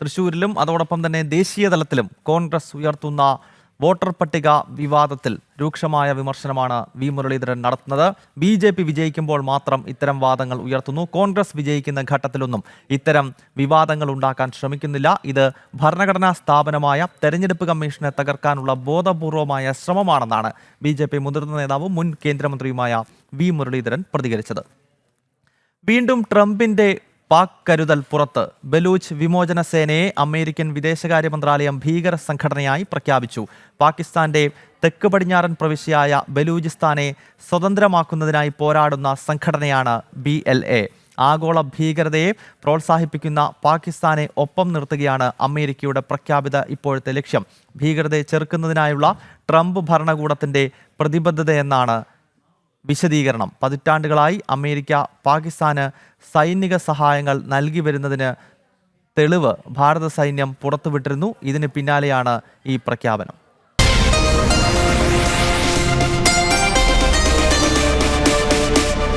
തൃശൂരിലും അതോടൊപ്പം തന്നെ ദേശീയ തലത്തിലും കോൺഗ്രസ് ഉയർത്തുന്ന വോട്ടർ പട്ടിക വിവാദത്തിൽ രൂക്ഷമായ വിമർശനമാണ് വി മുരളീധരൻ നടത്തുന്നത്. ബി ജെ പി വിജയിക്കുമ്പോൾ മാത്രം ഇത്തരം വാദങ്ങൾ ഉയർത്തുന്നു. കോൺഗ്രസ് വിജയിക്കുന്ന ഘട്ടത്തിലൊന്നും ഇത്തരം വിവാദങ്ങൾ ഉണ്ടാക്കാൻ ശ്രമിക്കുന്നില്ല. ഇത് ഭരണഘടനാ സ്ഥാപനമായ തെരഞ്ഞെടുപ്പ് കമ്മീഷനെ തകർക്കാനുള്ള ബോധപൂർവമായ ശ്രമമാണെന്നാണ് ബി ജെ പി മുതിർന്ന നേതാവും മുൻ കേന്ദ്രമന്ത്രിയുമായ വി മുരളീധരൻ പ്രതികരിച്ചത്. വീണ്ടും ട്രംപിന്റെ പാക് കരുതൽ പുറത്ത് ബലൂച്ച് വിമോചന സേനയെ അമേരിക്കൻ വിദേശകാര്യ മന്ത്രാലയം ഭീകര സംഘടനയായി പ്രഖ്യാപിച്ചു. പാകിസ്ഥാന്റെ തെക്ക് പടിഞ്ഞാറൻ പ്രവിശ്യയായ ബലൂചിസ്ഥാനെ സ്വതന്ത്രമാക്കുന്നതിനായി പോരാടുന്ന സംഘടനയാണ് ബി എൽ എ. ആഗോള ഭീകരതയെ പ്രോത്സാഹിപ്പിക്കുന്ന പാകിസ്ഥാനെ ഒപ്പം നിർത്തുകയാണ് അമേരിക്കയുടെ പ്രഖ്യാപിത ഇപ്പോഴത്തെ ലക്ഷ്യം. ഭീകരതയെ ചെറുക്കുന്നതിനായുള്ള ട്രംപ് ഭരണകൂടത്തിന്റെ പ്രതിബദ്ധതയെന്നാണ് വിശദീകരണം. പതിറ്റാണ്ടുകളായി അമേരിക്ക പാകിസ്ഥാന് സൈനിക സഹായങ്ങൾ നൽകി വരുന്നതിന് തെളിവ് ഭാരത സൈന്യം പുറത്തുവിട്ടിരുന്നു. ഇതിന് പിന്നാലെയാണ് ഈ പ്രഖ്യാപനം.